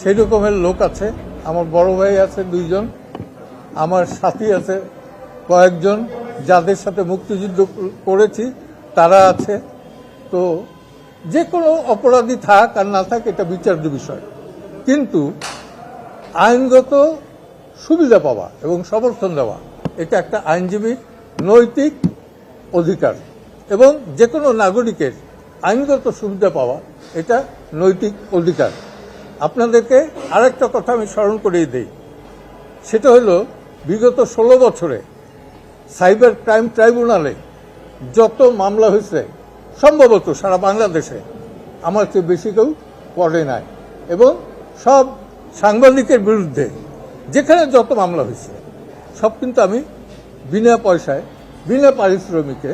সেই রকমের লোক আছে। আমার বড় ভাই আছে দুইজন, আমার সাথী আছে কয়েকজন। যাদের সাথে মুক্তিযুদ্ধ করেছি, তারা আছে। তো যে কোনো অপরাধী থাক আর না থাক, এটা বিচার্য বিষয়। কিন্তু আইনগত সুবিধা পাওয়া এবং সমর্থন দেওয়া, এটা একটা আইনজীবীর নৈতিক অধিকার। এবং যে কোনো নাগরিকের আইনগত সুবিধা পাওয়া, এটা নৈতিক অধিকার। আপনাদেরকে আরেকটা কথা আমি স্মরণ করিয়ে দিই। সেটা হলো, বিগত ষোলো বছরে সাইবার ক্রাইম ট্রাইব্যুনালে যত মামলা হয়েছে, সম্ভবত সারা বাংলাদেশে আমার চেয়ে বেশি কেউ পড়ে নাই এবং সব সাংবাদিকের বিরুদ্ধে যেখানে যত মামলা হয়েছে, সব কিন্তু আমি বিনা পয়সায়, বিনা পারিশ্রমিকে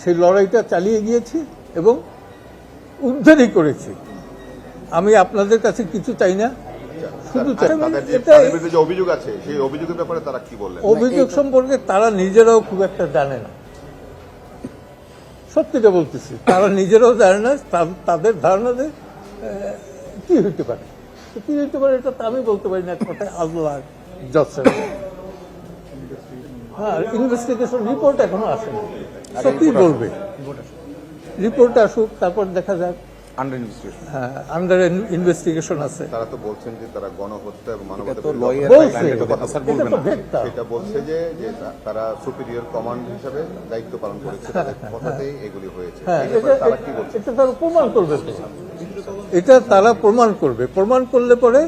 সেই লড়াইটা চালিয়ে গিয়েছি এবং উদ্ধারই করেছি। আমি আপনাদের কাছে কিছু চাই না শুধু যে অভিযোগ আছে সেই অভিযোগের ব্যাপারে তারা কি বললেন? অভিযোগ সম্পর্কে তারা নিজেরাও খুব একটা জানে না। সত্যিটা বলতেছি। তারা নিজেরাও জানে না তাদের ধারণা যে আহ, কি হইতে পারে? কি হইতে পারে এটা তো আমি বলতে পারি না কথা আল্লাহ জজ হ্যাঁ ইনভেস্টিগেশন রিপোর্ট এখনও আসেনি। সত্যি বলবে। রিপোর্ট আসুক তারপর দেখা যাক। আন্ডার ইনভেস্টিগেশন হ্যাঁ আন্ডার ইনভেস্টিগেশন আছে। তারা তো বলছেন যে তারা গণহত্যা এবং মানবতা তো লয়ার এটা কথা স্যার বলবেন না। সেটা বলছে যে যে তারা সুপিরিয়র কমান্ড হিসাবে দায়িত্ব পালন করেছে তাদের কথাতেই এগুলি হয়েছে। হ্যাঁ এটা তারা কি বলছে? এটা তারা প্রমাণ করবে এটা তারা প্রমাণ করবে। প্রমাণ করলে পরে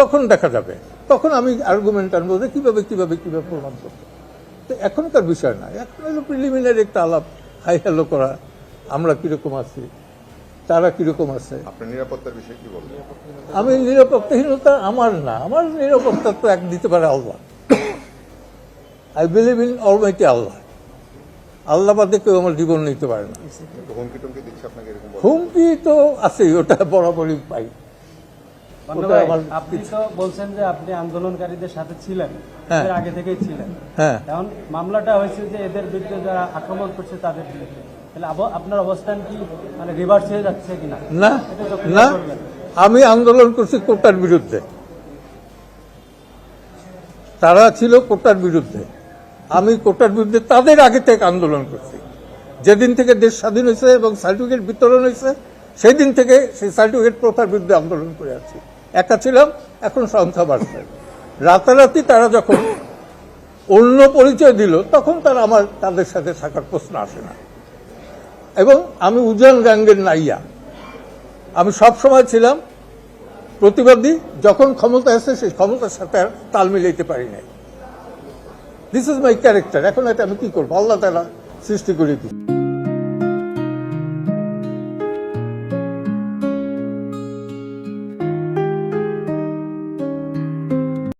তখন দেখা যাবে। তখন আমি আর্গুমেন্ট আনব যে কীভাবে কীভাবে কীভাবে প্রমাণ করতে তো এখনকার বিষয় না। এখন হলো প্রিলিমিনারি একটা আলাপ হাই হ্যালো করা। আমরা কীরকম আছি? তারা কীরকম আছে? নিরাপত্তার বিষয়ে কি বলবেন? আমি নিরাপত্তাহীনতা আমার না আমার নিরাপত্তা তো এক দিতে পারে আল্লাহ। I believe in almighty Allah আল্লাহ বাদে কেউ আমার জীবন নিতে পারে না। হুমকি তো আছেই ওটা বরাবরই পাই পান্ডু ওটা ভাই, আমার আপনি তো বলছেন যে আপনি আন্দোলনকারীদের সাথে ছিলেন হ্যাঁ। আগে থেকেই ছিলেন। হ্যাঁ। এখন মামলাটা হয়েছে যে এদের বিরুদ্ধে যারা আক্রমণ করছে তাদের বিরুদ্ধে। তাহলে আপনার অবস্থান কি মানে রিভার্স হয়ে যাচ্ছে কিনা? না না। আমি আন্দোলন করছি কোটার বিরুদ্ধে। তারা ছিল কোটার বিরুদ্ধে। আমি কোটার বিরুদ্ধে তাদের আগে থেকে আন্দোলন করছি। যেদিন থেকে দেশ স্বাধীন হয়েছে এবং সার্টিফিকেট বিতরণ হয়েছে সেই দিন থেকে সেই সার্টিফিকেট প্রথার বিরুদ্ধে আন্দোলন করে আছি একা ছিলাম এখন সংখ্যা বাড়ছে। রাতারাতি তারা যখন অন্য পরিচয় দিল, তখন তারা আমার, তাদের সাথে থাকার প্রশ্ন আসে না। এবং আমি উজান গাঙ্গের নাইয়া। আমি সব সময় ছিলাম প্রতিবাদী, যখন ক্ষমতা এসে সেই ক্ষমতার সাথে আর তাল মিলাইতে পারি নাই। দিস ইজ মাই ক্যারেক্টার এখন এটা আমি কি করব? আল্লাহ তারা সৃষ্টি করে দিই